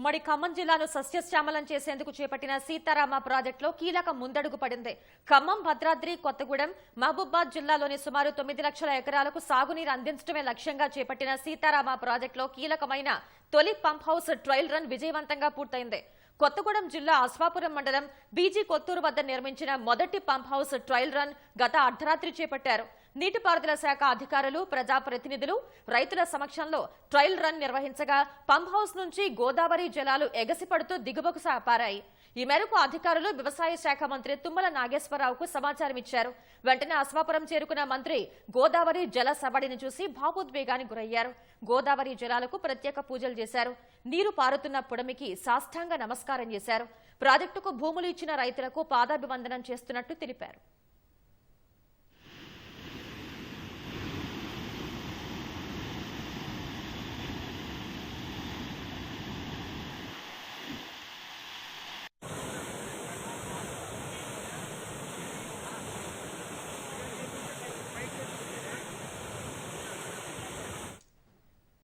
ఉమ్మడి ఖమ్మం జిల్లాను సస్యశ్యామలం చేసేందుకు చేపట్టిన సీతారామ ప్రాజెక్టులో కీలక ముందడుగు పడింది. ఖమ్మం భద్రాద్రి కొత్తగూడెం మహబూబాద్ జిల్లాలోని సుమారు తొమ్మిది లక్షల ఎకరాలకు సాగునీరు అందించడమే లక్ష్యంగా చేపట్టిన సీతారామ ప్రాజెక్టులో కీలకమైన తొలి పంప్ హౌస్ ట్రయల్ రన్ విజయవంతంగా పూర్తయింది. కొత్తగూడెం జిల్లా అశ్వాపురం మండలం బీజీ కొత్తూరు వద్ద నిర్మించిన మొదటి పంప్ హౌస్ ట్రయల్ రన్ గత అర్ధరాత్రి చేపట్టారు. నీటిపారుదల శాఖ అధికారులు ప్రజాప్రతినిధులు రైతుల సమక్షంలో ట్రయల్ రన్ నిర్వహించగా పంప్ హౌస్ నుంచి గోదావరి జలాలు ఎగసిపడుతూ దిగువకు సాపారాయి. ఈ మేరకు అధికారులు వ్యవసాయ శాఖ మంత్రి తుమ్మల నాగేశ్వరరావుకు సమాచారం ఇచ్చారు. వెంటనే అశ్వాపురం చేరుకున్న మంత్రి గోదావరి జల సవడిని చూసి భావోద్వేగానికి గురయ్యారు. గోదావరి జలాలకు ప్రత్యేక పూజలు చేశారు. నీరు పారుతున్న పుడమికి సాష్టాంగ నమస్కారం చేశారు. ప్రాజెక్టుకు భూములు ఇచ్చిన రైతులకు పాదాభివందనం చేస్తున్నట్టు తెలిపారు.